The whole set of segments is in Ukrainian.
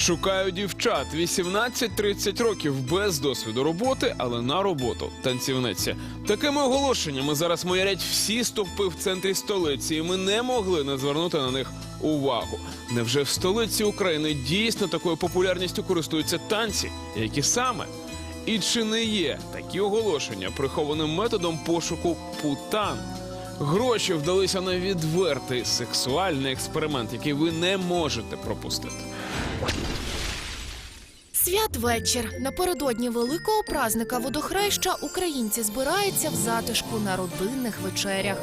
Шукаю дівчат 18-30 років без досвіду роботи, але на роботу танцівниці. Такими оголошеннями зараз маярять всі стовпи в центрі столиці, і ми не могли не звернути на них увагу. Невже в столиці України дійсно такою популярністю користуються танці? Які саме? І чи не є такі оголошення прихованим методом пошуку путан? Гроші вдалися на відвертий сексуальний експеримент, який ви не можете пропустити. Святвечір напередодні великого празника водохреща українці збираються в затишку на родинних вечерях.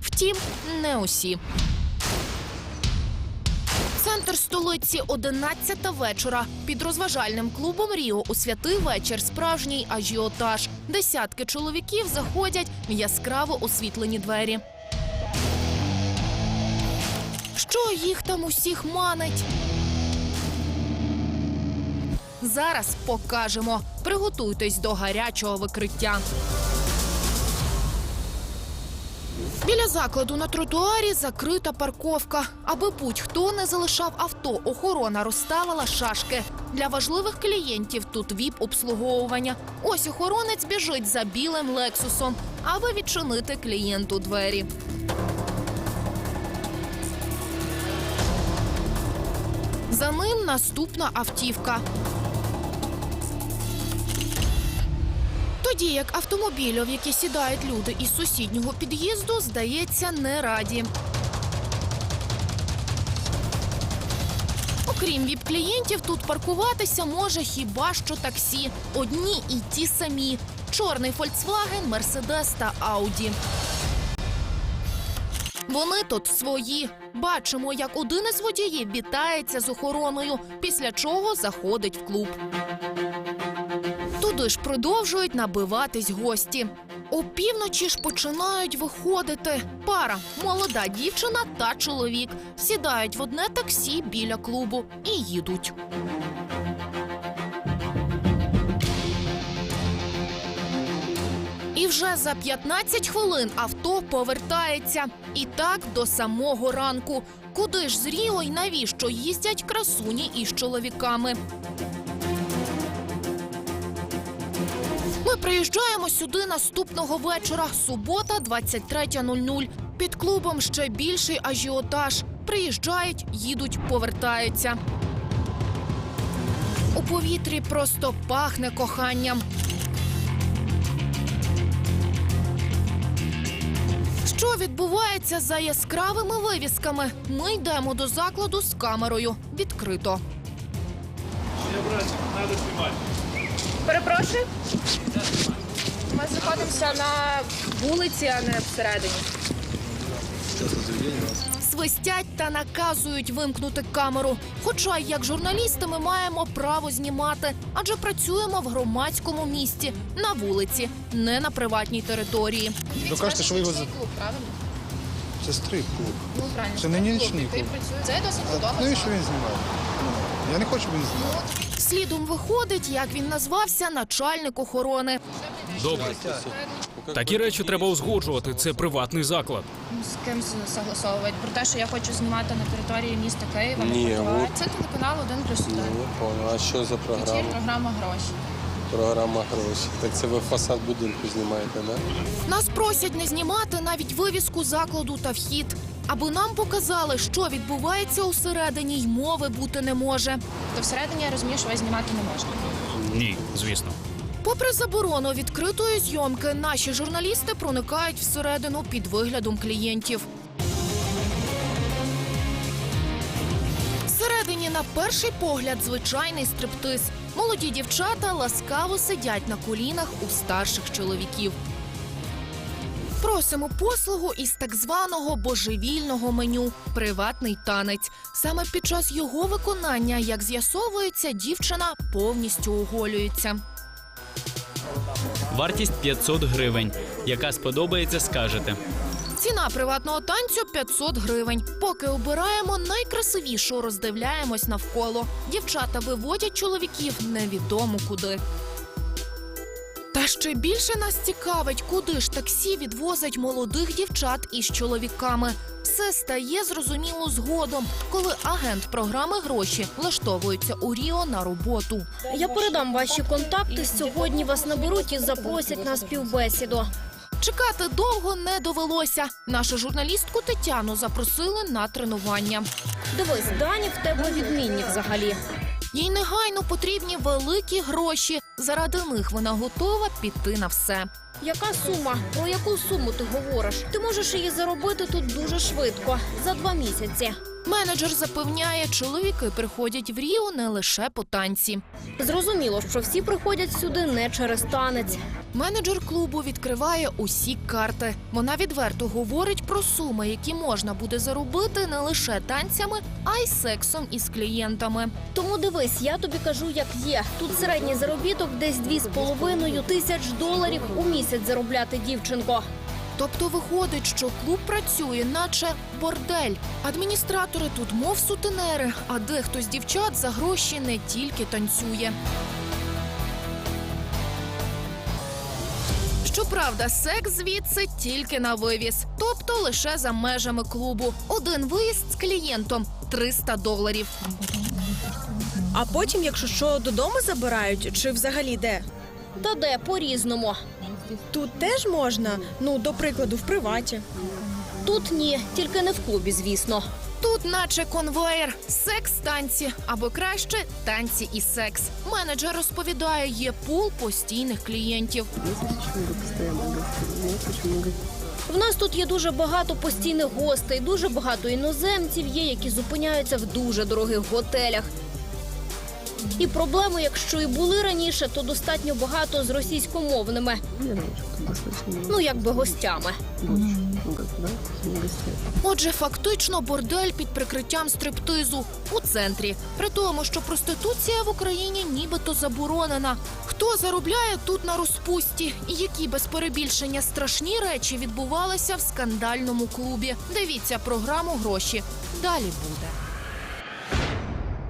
Втім, не усі. Центр столиці 11 вечора. Під розважальним клубом Ріо у святий вечір справжній ажіотаж. Десятки чоловіків заходять в яскраво освітлені двері. Що їх там усіх манить? Зараз покажемо. Приготуйтесь до гарячого викриття. Біля закладу на тротуарі закрита парковка. Аби будь-хто не залишав авто, охорона розставила шашки. Для важливих клієнтів тут віп-обслуговування. Ось охоронець біжить за білим лексусом, аби відчинити клієнту двері. За ним наступна автівка. Тоді як автомобілю, в які сідають люди із сусіднього під'їзду, здається, не раді. Окрім віп-клієнтів, тут паркуватися може хіба що таксі. Одні і ті самі: чорний Volkswagen, Mercedes та Audi. Вони тут свої. Бачимо, як один із водіїв вітається з охороною, після чого заходить в клуб. Туди ж продовжують набиватись гості. Опівночі ж починають виходити. Пара, молода дівчина та чоловік сідають в одне таксі біля клубу і їдуть. І вже за 15 хвилин авто повертається. І так до самого ранку. Куди ж з Ріо й навіщо їздять красуні із чоловіками? Ми приїжджаємо сюди наступного вечора. Субота, 23.00. Під клубом ще більший ажіотаж. Приїжджають, їдуть, повертаються. У повітрі просто пахне коханням. Що відбувається за яскравими вивісками? Ми йдемо до закладу з камерою. Відкрито. Перепрошую. Ми знаходимося на вулиці, а не всередині. Свистять та наказують вимкнути камеру. Хоча, як журналісти, ми маємо право знімати, адже працюємо в громадському місті на вулиці, не на приватній території. Ви кажете, що ви його Це клуб, правильно? Це стрип-клуб. Ну, правильно. Це не нічний клуб. працює. Це досить відомо. Ну і що він знімає? Ну, Я не хочу, щоб він знімав. Слідом виходить, як він назвався, начальник охорони. Добре. Такі речі треба узгоджувати. Це приватний заклад. З ким согласовувати? Про те, що я хочу знімати на території міста Києва. Ні, от- Це телеканал 1 плюс 1. Ну, понял. А що за програма? програма гроші. Програма гроші. Так це ви фасад будинку знімаєте, да? Нас просять не знімати навіть вивіску закладу та вхід, аби нам показали, що відбувається усередині, й мови бути не може. То всередині я розумію, що ви знімати не можна. Ні, звісно. Попри заборону відкритої зйомки, наші журналісти проникають всередину під виглядом клієнтів. Всередині, на перший погляд, звичайний стриптиз. Молоді дівчата ласкаво сидять на колінах у старших чоловіків. Просимо послугу із так званого божевільного меню приватний танець. Саме під час його виконання, як з'ясовується, дівчина повністю оголюється. Вартість 500 гривень. Яка сподобається, скажете. Ціна приватного танцю 500 гривень. Поки обираємо найкрасивішу, роздивляємось навколо. Дівчата виводять чоловіків невідомо куди. Ще більше нас цікавить, куди ж таксі відвозить молодих дівчат із чоловіками. Все стає зрозуміло згодом, коли агент програми гроші влаштовується у Ріо на роботу. Я передам ваші контакти. Сьогодні вас наберуть і запросять на співбесіду. Чекати довго не довелося. Нашу журналістку Тетяну запросили на тренування. Дивись, дані в тебе відмінні взагалі. Їй негайно потрібні великі гроші. Заради них вона готова піти на все. Яка сума? Про яку суму ти говориш? Ти можеш її заробити тут дуже швидко за два місяці. Менеджер запевняє, чоловіки приходять в Ріо не лише по танці. Зрозуміло, що всі приходять сюди не через танець. Менеджер клубу відкриває усі карти. Вона відверто говорить про суми, які можна буде заробити не лише танцями, а й сексом із клієнтами. Тому дивись, я тобі кажу, як є. Тут середній заробіток десь дві з половиною тисяч доларів у місяць заробляти дівчинко. Тобто виходить, що клуб працює, наче бордель. Адміністратори тут, мов сутенери, а дехто з дівчат за гроші не тільки танцює. Щоправда, секс звідси тільки на вивіз, тобто лише за межами клубу. Один виїзд з клієнтом 300 доларів. А потім, якщо що, додому забирають, чи взагалі де? Та де по-різному. Тут теж можна, ну, до прикладу, в приваті. Тут ні, тільки не в клубі, звісно. Тут, наче конвоєр, секс танці або краще танці і секс. Менеджер розповідає, є пул постійних клієнтів. В нас тут є дуже багато постійних гостей, дуже багато іноземців є, які зупиняються в дуже дорогих готелях. І проблеми, якщо і були раніше, то достатньо багато з російськомовними. Ну, якби гостями. Отже, фактично бордель під прикриттям стриптизу у центрі. При тому, що проституція в Україні нібито заборонена. Хто заробляє тут на розпусті? І які без перебільшення страшні речі відбувалися в скандальному клубі? Дивіться програму гроші. Далі буде.